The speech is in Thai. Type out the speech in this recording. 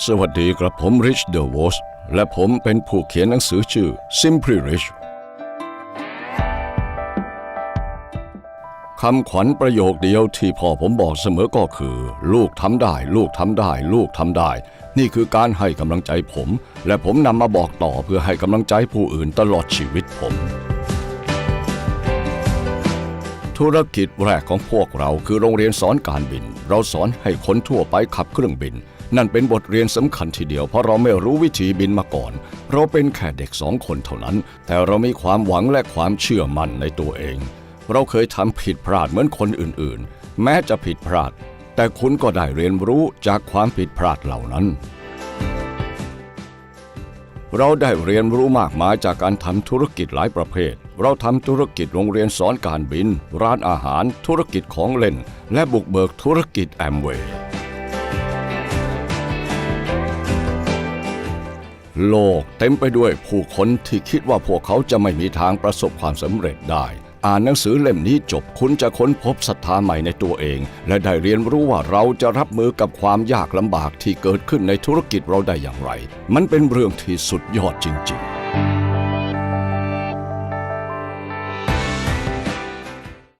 สวัสดีครับผม Rich The w o s และผมเป็นผู้เขียนหนังสือชื่อ Simply Rich คำขวัญประโยคเดียวที่พ่อผมบอกเสมอก็คือ ลูกทำได้ ลูกทำได้ ลูกทำได้ นี่คือการให้กำลังใจผม และผมนำมาบอกต่อเพื่อให้กำลังใจผู้อื่นตลอดชีวิตผม ธุรกิจแรกของพวกเราคือโรงเรียนสอนการบิน เราสอนให้คนทั่วไปขับเครื่องบิน นั่นเป็นบทเรียนสำคัญทีเดียวเพราะเราไม่รู้วิธีบินมาก่อน เราเป็นแค่เด็กสองคนเท่านั้น แต่เรามีความหวังและความเชื่อมั่นในตัวเอง เราเคยทำผิดพลาดเหมือนคนอื่นๆ แม้จะผิดพลาด แต่คุณก็ได้เรียนรู้จากความผิดพลาดเหล่านั้น เราได้เรียนรู้มากมายจากการทำธุรกิจหลายประเภท เราทำธุรกิจโรงเรียนสอนการบิน ร้านอาหาร ธุรกิจของเล่น และบุกเบิกธุรกิจแอมเวย์ โลกเต็มไปด้วยผู้คนที่คิดว่าพวกเขาจะไม่มีทางประสบความสำเร็จได้ อ่านหนังสือเล่มนี้จบคุณจะค้นพบศรัทธาใหม่ในตัวเอง และได้เรียนรู้ว่าเราจะรับมือกับความยากลำบากที่เกิดขึ้นในธุรกิจเราได้อย่างไร มันเป็นเรื่องที่สุดยอดจริง ๆ